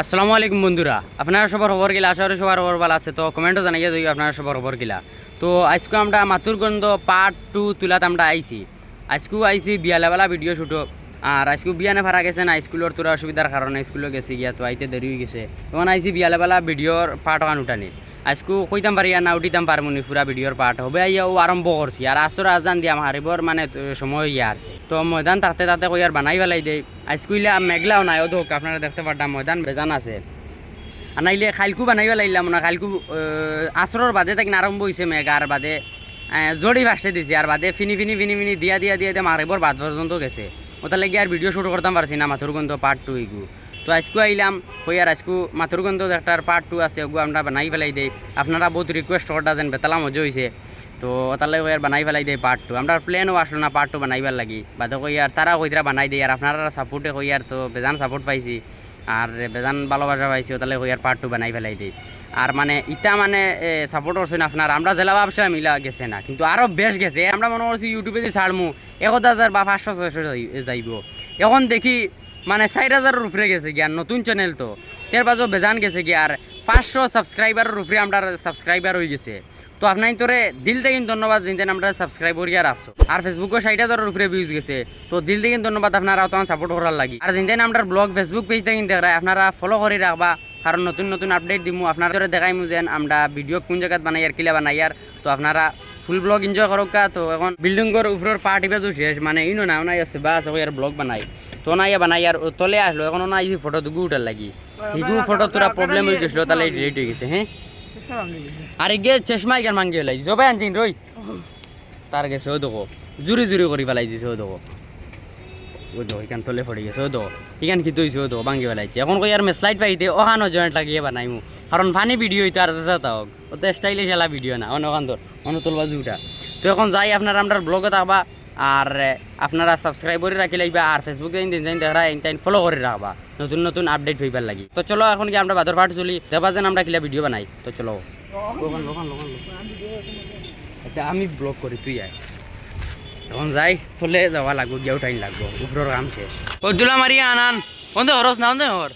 আসসালামু আলাইকুম বন্ধুরা। আপনারা সবার খবর গিলা, আশা করি সবার খবর ভালো আছে। তো কমেন্টও জানাইয়া দিই আপনারা সবার খবর গেলা। তো আজকে আমরা মাতুরগন্ধ পার্ট টু তুলাত আমরা আইছি। আজকেও আইছি বিয়ালাবেলা ভিডিও শুটো আর আজকেও বিয়ানে ভাড়া গেছে না স্কুলের তোরা অসুবিধার কারণে স্কুলে গেছে গিয়া, তো আইতে দেরি হয়ে গেছে। তখন আইছি বিয়ালাবেলা ভিডিওর পার্ট ওয়ান উঠানি। আজকেও কইতাম পারি আর না উঠিতাম পারমুনি পুরা ভিডিওর পার্ট হবে। আইয়াও আরম্ভ করছি আর আসর আজান দিয়া হারিবর মানে সময় ইয়ে আছে। তো ময়দান তাতে তাতে কই আর বানাই পেলাই দেই। আজকুইলা মেঘলাও নাই ও ধোক আপনারা দেখতে পারতাম ময়দান বেজান আছে। আর নাইলে খাইলকু বানাইব লাগিলাম না খাইলকু আসরের বাদে তাকে আরম্ভ হয়েছে মেঘ আর বাদে জড়ি ভাসতে দিছে আর বাদে ফিনি ফিনি ফিনি ফিনি, দিয়া দিয়া দিয়া দিয়া মারিবর বাদ পর্যন্ত গেছে। ওটার লাগি আর ভিডিও শুট করতাম পারছি না মাথুরগন্ধ পার্ট টু এগু তো আজকু আইলাম আর আজকু মাথুরগন্ধ একটার পার্ট টু আছে, ওগু আমরা বানাই ফেলাই দেই। আপনারা বহুত রিকোয়েস্ট করতা যেন বেতালা মজা হয়েছে তো কই আর বানাই ফেলাই দেই পার্ট টু আমরা প্লেনও আসলো না পার্ট টু বানাইবার লাগি। বাদে কই আর তারা কইতরা বানাই দেই, আর আপনারা সাপোর্টে কই আর তো বেজান সাপোর্ট পাইছি, আর বেজান ভালোবাসা পাইছি তাহলে হই আর পার্ট টু বানাই ফেলাই দিই। আর মানে ইটা মানে সাপোর্ট করছেন আপনার। আমরা জেলা ব্যবসা মিলা গেছে না, কিন্তু আরও বেশ গেছে। আমরা মনে করছি ইউটিউবে দিয়ে ছাড়মু, এক হাজার বা পাঁচশো ছয়শো যাই- যাইব। এখন দেখি মানে চার হাজারের উপরে গেছে কি আর নতুন চ্যানেল তো। এর পাছও বেজান গেছে কি আর পাঁচশো সাবস্ক্রাইবারের উপরে আমরা সাবস্ক্রাইবার হয়ে গেছে। তো আপনার তোরে দিল থেকে ধন্যবাদ জিনতেন আমরা সাবস্ক্রাইবার ইয়ার আসো আর ফেসবুকও ষাট হাজারের উপরে ভিউজ গেছে। তো দিল থেকে ধন্যবাদ আপনারা তখন সাপোর্ট করার লাগি। আর জিনতেন আমরা ব্লগ ফেসবুক পেজ থেকে দেখায় আপনারা ফলো করে রাখবা। কারণ নতুন নতুন আপডেট দিমু, আপনারা দেখাইমু যেন আমরা ভিডিও কোন জায়গাত বানাই, আর কিলা বানাই। আর তো আপনারা ফুল ব্লগ এনজয় করক কা তো এখন বিল্ডিংর উপরের পার্টি বেজু শেষ। মানে ইনো না আছে বা আছে ব্লগ বানাই। তো ইয়া বানাই আর তলে আসলো এখন ওনা এই ফটো দুগু উঠার লাগি। হিগু ফটো তোরা প্রবলেম হয়ে গেছিল তাহলে ডিলিট হয়ে গেছে হ্যাঁ আর এগে চশমা ইগান মাঙ্গি পেলাই জবাই আনছিন রই তার গেছে ও দেখো জুরি জুরি করে পেলাই দিছে ও দেখো ও দেখো এখান তলে পড়ে গেছে ও দেখো এখান কি তৈছে ও দেখো ভাঙ্গি পেলাইছে এখন কই আর মেসলাইট পাইতে ওখানো জয়েন্ট লাগিয়ে বানাইমু কারণ ফানি ভিডিও হইতো আর আছে তাও ও তো স্টাইলিশ এলা ভিডিও না অন্য ওখান তোর অন্য তো এখন যাই আপনারা আমরা ব্লগে থাকবা আর আপনারা সাবস্ক্রাইব করে রাখি লাগবা আর ফেসবুকে দিন দিন দেখা ইনটাইন ফলো করে রাখবা। নতুন নতুন আপডেট হইবার লাগি। তো চলো এখন কি আমরা বাদর পাঠ চলি? দেবা যেন আমরা কিলা ভিডিও বানাই। তো চলো। আচ্ছা আমি ব্লগ করি তুই আয়। তখন যাই থলে যাওয়া লাগবো গিয়াও টাইম লাগবো। উপরের কাম শেষ। ও দুলা মারি আনান। অন্ধে হরস না অন্ধে হর।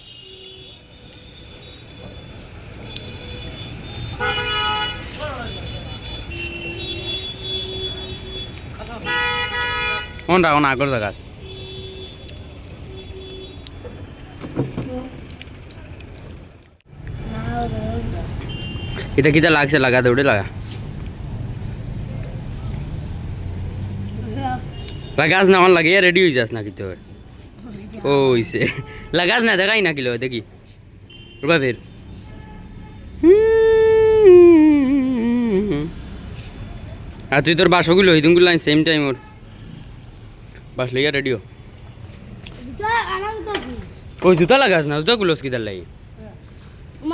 কোন রাখো না, আগর জায়গা এটা কিটা লাগছে, লাগা দৌড়ে লাগা। লাগাস না আমার লাগে রেডি হয়ে যাস না কিন্তু ও হইছে। লাগাস না, দেখাই না কিলো, দেখি। রুবা ফের। আর তুই তোর বাসগুলো হিদুনগুলো সেম টাইম বাস লইয়া রেডিও ওই জুতা লাগাস না জুতা গুলোস কিদার লাগি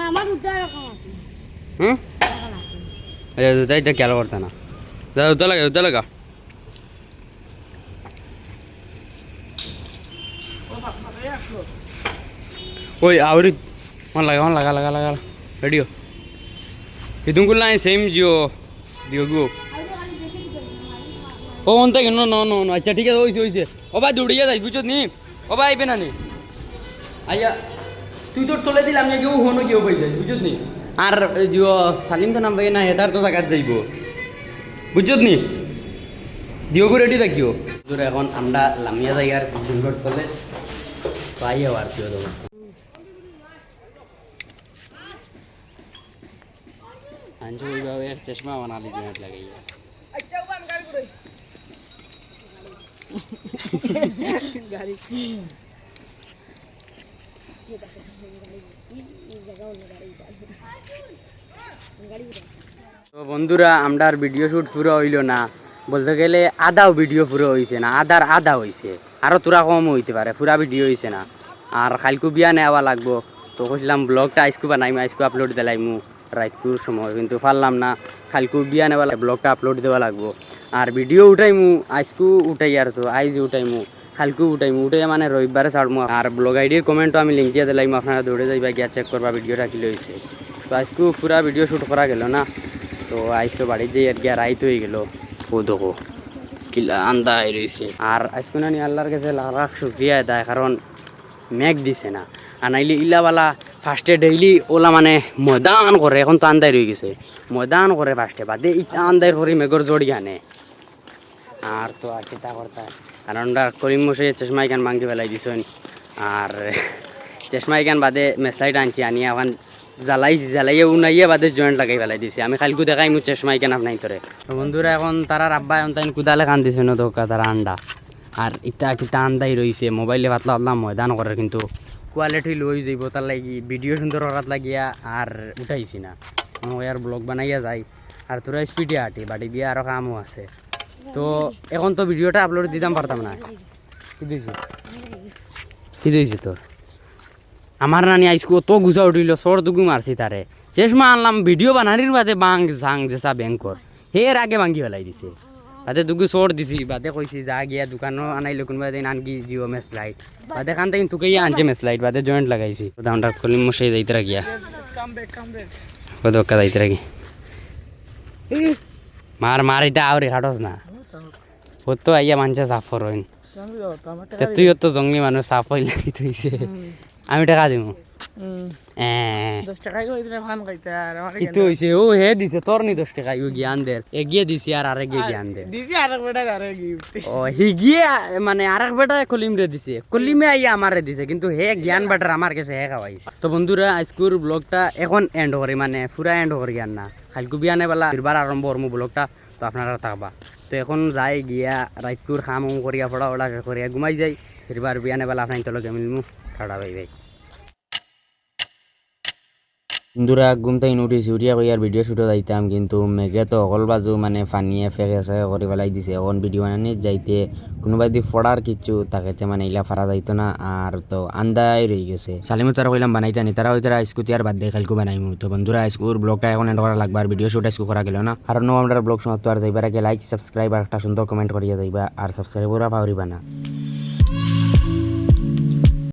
আমার দুটো এরকম আছে হুম এরকম আছে আচ্ছা জুতা এটা খেয়াল করতে না যা জুতা লাগা জুতা লাগা ওই আউরি মন লাগা মন লাগা লাগা লাগা রেডিও হিদুনগুলো সেম জিও দিও গো ও অন্তে কেন ন ন ন আচ্ছা ঠিক আছে, হইছে হইছে। ও ভাই, দৌড়িয়ে যাই, বুঝছ নি? ও ভাই, আইবে না নি? আইয়া, তুই তো তোলে দিলাম না, কেউ হনো কেউ পাই যাই, বুঝছ নি? আর জিও সালিম তো নাম পাই না, হেতার তো জায়গাত যাইব। বুঝছ নি? দিওগু রেডি থাকিও। তোর এখন আমরা লামিয়া জায়গার জুঙ্গর তলে পাই আর ছিল তোমার আনছো ওইভাবে চশমা বানালি দিন লাগাইয়া তো বন্ধুরা, আমরার ভিডিও শুট পুরো হইল না। বলতে গেলে আদাও ভিডিও পুরো হইছে না, আদার আদা হইছে। আরও তোরা কম হইতে পারে, পুরা ভিডিও হইছে না। আর খালকু বিয়া নেওয়া লাগবো। তো কইছিলাম ব্লগটা আইসকু বানাইমু আইসকু আপলোড দিলাইমু রাইতকুর সময়, কিন্তু পারলাম না। খালকু বিয়া নেওয়া ব্লগটা আপলোড দেওয়া লাগবো। আর ভিডিও উঠাইমু আইসকু উঠাই আর তো আইজ উঠাইমু খালকু উঠাইমু উঠাই মানে রবিবারে ছাড়মু। আর ব্লগ আইডির কমেন্টও আমি লিঙ্ক দিয়ে দিলাইমু আপনারা দৌড়ে যাইবা গিয়া চেক করবা ভিডিওটা কি লইছে। তো আজকু পুরা ভিডিও শুট করা গেল না তো আইস তো বাড়িতে যাই আর কি আর আইতে হয়ে গেল। ও দেখো কিলা আন্দা রয়েছে আর আজকে না আল্লাহর কাছে লাখ শুক্রিয়া দেয় কারণ মেঘ দিছে না। আর নাইলে ইলাওয়ালা ফার্স্টে ডেইলি ওলা মানে ময়দান করে এখন তো আন্দাই রয়ে গেছে। ময়দান করে ফার্স্টে বাদে ইটা আন্দাই করি মেঘর জড়ি আনে। আর তো আর কিতা করতা? কারণ ওরা করিম মশাই চশমা এখান ভাঙ্গি ফেলাই দিছেন আর চশমা এখান বাদে মেসলাইট আনছি আনি এখন জ্বালাইছি, জ্বালাইয়ে উনাইয়ে বাদে জয়েন্ট লাগাই ফেলাই দিছি। আমি খালকু দেখাই মু চশমা এখান আপনাই তো বন্ধুরা, এখন তারা আব্বা এখন তাই কুদালে খান দিছে ন দোকা তারা আন্ডা। আর ইটা কিতা আন্দাই রইছে মোবাইলে পাতলা পাতলা ময়দান করে কিন্তু কোয়ালিটি লই যাইব তার লাগি ভিডিও সুন্দর করাত লাগিয়া আর উঠাইছি না। আর ব্লগ বানাইয়া যাই আর তোরা স্পিডে আটি বাড়ি দিয়ে আরও কামও আছে। তো এখন তো ভিডিওটা আপলোড দিতাম পারতাম না। কি দিয়েছি? কি দিয়েছি তোর? আমার নানি আইসকু তো গুজা উঠিল চর দুগু মারছি তারে। শেষ মা আনলাম ভিডিও বানানির বাদে বাং জাং যেসা বেংকর হের আগে ভাঙ্গি ফেলাই দিছে। বাদে দুগু চোর দিছি বাদে কইছি যা গিয়া দোকানও আনাইলো কোনোবা দিন আনকি জিও মেস লাইট বাদে খান তাই তোকে আনছে মেস লাইট বাদে জয়েন্ট লাগাইছি। দামটা কলিম মশাই যাইতে গিয়া কদক্কা যাইতে রাখি মার মার এটা আউরি খাটস না। তো আইয়া মানুষে সাফর হইন। তুইও তো জঙ্গলি মানুষ সাফ হইল লাগি থইছে আমি টাকা দিমু। দশ টাকাই করে দিলে ফান খাইতে আর আমার কিন্তু হইছে ও হে দিছে তোর নি দশ টাকা ইউ জ্ঞান দের এগিয়ে দিছি আর আরেক জ্ঞান দে। দিছি আর বেটা আরে গিফট ও হিগিয়ে মানে আরেক বেটা কলিম রে দিছে। কলিমে আইয়া আমারে দিছে কিন্তু হে জ্ঞান বেটার আমার কাছে হে খাওয়াইছে তো বন্ধুরা আজকুর ব্লগটা এখন এন্ড করি মানে পুরা এন্ড করি আর না। কালকু বিয়ানে বেলা ফিরবার আরম্ভ করব ব্লগটা। তো আপনারা থাকবা। তো এখন যাই গিয়া রাইকুর খাম করিয়া পড়া ওড়া করিয়া ঘুমাই যাই ফিরবার বিয়ানে বেলা আপনার তলকে মিলমু ঠাডা ভাই বাই। বন্ধুরা ঘুম তাই উঠিছি উঠিয়া কই আর ভিডিও শুটে যাইতাম কিন্তু মেঘে তো অকল বাজু মানে ফানিয়ে ফেকে আছে করে পেলাই দিছে। এখন ভিডিও বানানি যাইতে, কোনোবাই দি ফড়ার কিছু তাকে মানে ইলা ফারা যাইতো না আর তো আন্দাই রয়ে গেছে। সালিমু তারা কইলাম বানাইতে নি তারা হয়তো স্কুটি আর বাদ দিয়ে খালকু বানাইমু তো বন্ধুরা স্কুর ব্লগটা এখন এন্ড করা লাগবে আর ভিডিও শুট স্কু করা গেল না। আর নো আমরা ব্লগ সমাপ্ত আর যাইবার আগে লাইক সাবস্ক্রাইব আর একটা সুন্দর কমেন্ট করিয়া যাইবা আর সাবস্ক্রাইব করা পাহরিবা না।